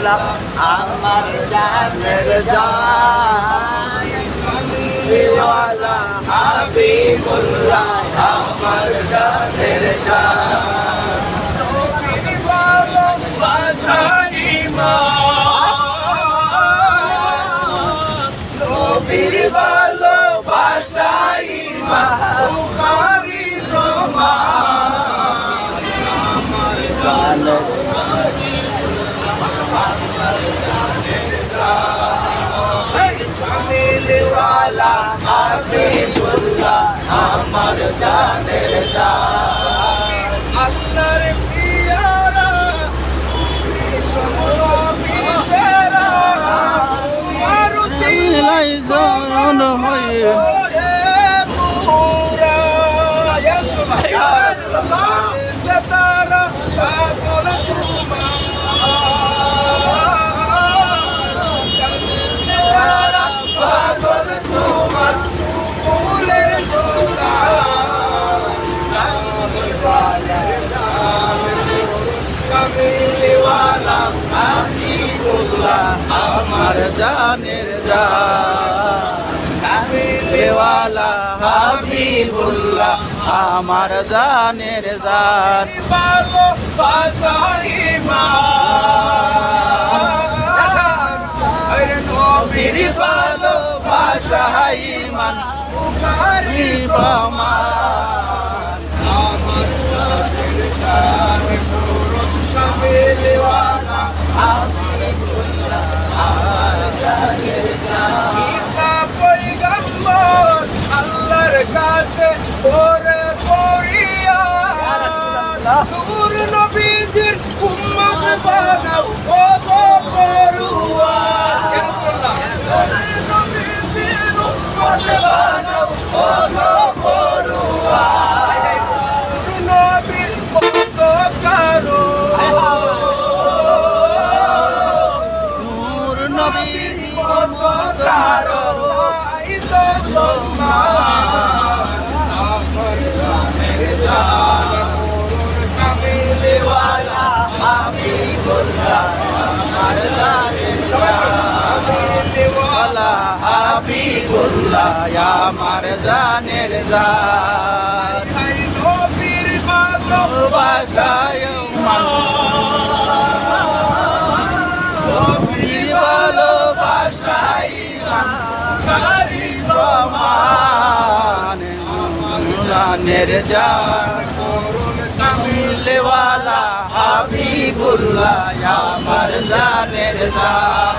হাবিবুল্লাহ আমার জানের জান কামলিওয়ালা হাবিবুল্লাহ আমার জানের জান। নবীর কামিলওয়ালা হাবিবুল্লাহ আমার জানের জান আল্লাহর পিয়ারা জন হয়ে জানের হাবিবুল্লাহ আমার জানের জান। আমার নবীর কত কারও এই সম্মান আমার জানের জান করুন কামিলওয়ালা আমি বললাম আমার জানের কামিলওয়ালা হাবিবুল্লাহ আমার জানের জান নবীর ভালোবাসায় জানের জান করুন কামিল কামিলওয়ালা হাবিবুল্লাহ আমার জানের জান